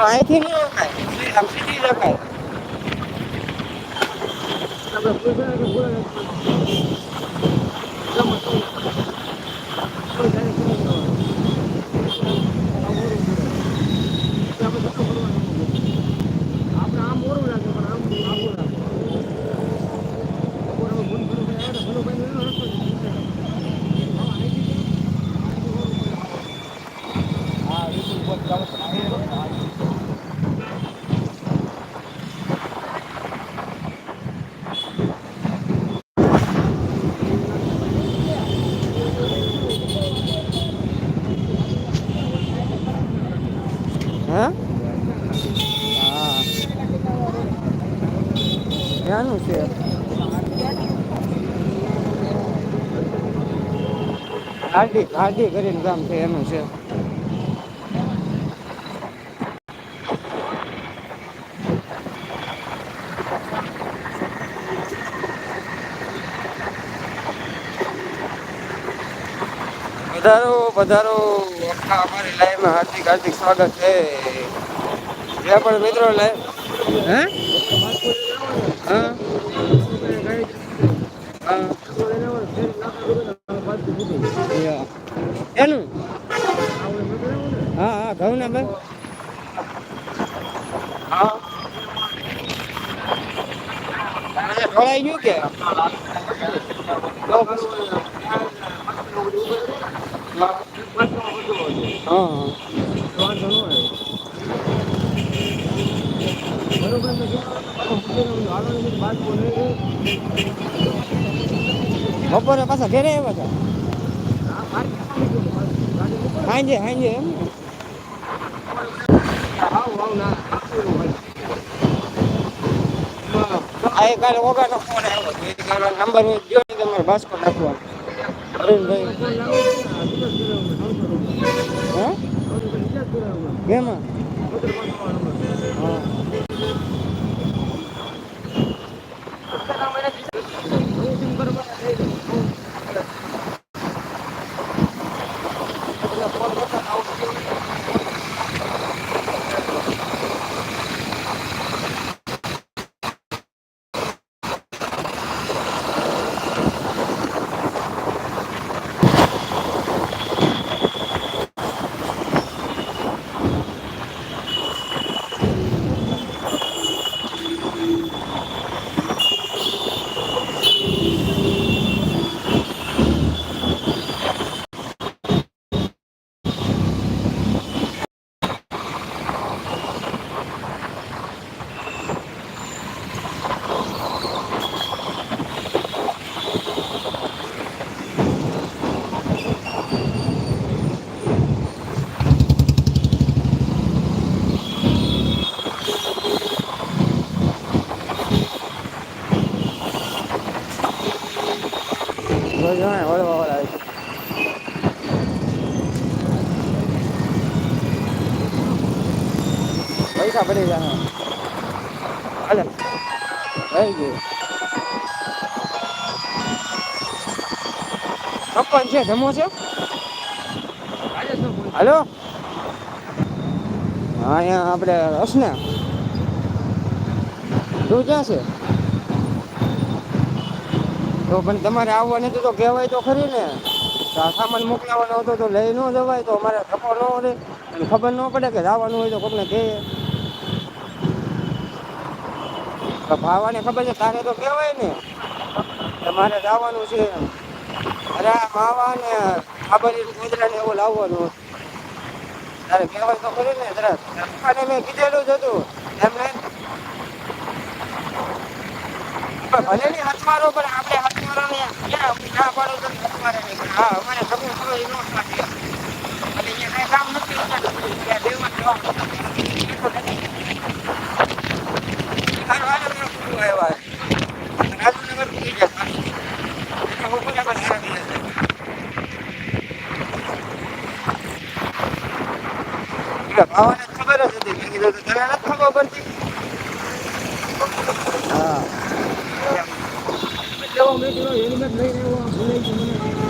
અહીંથી નહીં રખાય આમ સીધી રખાય આપણે પૂછે કે પૂરા કોઈ જાય કે નહીં આપણે આમ ઓરું લાગે પણ આમ આખું લાગે બપોરે ભૂલ ભૂલ ભાઈ આવે ભૂલ ભાઈ એનો રસ્તો હા વિપુલ બોલ જાવ છો હા? ક્યાંનું છે. હાર્દી હાર્દી કરીને ગામ છે એનું છે. પધારો પધારો આખા અમારી લાઈવમાં હાર્દિક હાર્દિક સ્વાગત છે. જે પણ મિત્રો લાઈવ હે? એનું? હા હા ઘઉં ના ભાઈ હા ઢોળાઈ ગયું કે તો પછી. હા બપોરે પાછા ઘેરે આવ્યા હતા સાંજે સાંજે એમ? આ કાલે ઓગાનો ફોન આવ્યો નંબર જોઈ તમારે બાસ્કો નાખવાનો. ఏమా તો જણાય વળવા વાળા આવી પૈસા પડી જાય હાલે. થઈ ગયું છપ્પન છે જમો છે હાલો હા અહીંયા આપણે રસને તું ક્યાં છે તો પણ તમારે આવવા નથી તો કહેવાય તો ખરી ને. સામાન મોકલાવાનો હતો તો લઈ ન જવાય તો અમારે ખબર ન રહે અને ખબર ન પડે કે જવાનું હોય તો કોકને કહે. ભાવાને ખબર છે તારે તો કહેવાય ને. તમારે મારે જવાનું છે. અરે માવા ને ખબર ગુજરાત એવું લાવવાનું. તારે કહેવાય તો ખરી ને જરા. મેં કીધેલું જ હતું. એમને ભલે ની હથવારો પણ ને પાડું હા કાંઈ કામ નથી ભાવાને ખબર જ હતી. મેં કીધું, તને નથી ખબર પડતી? હા લેવો મેં કીધું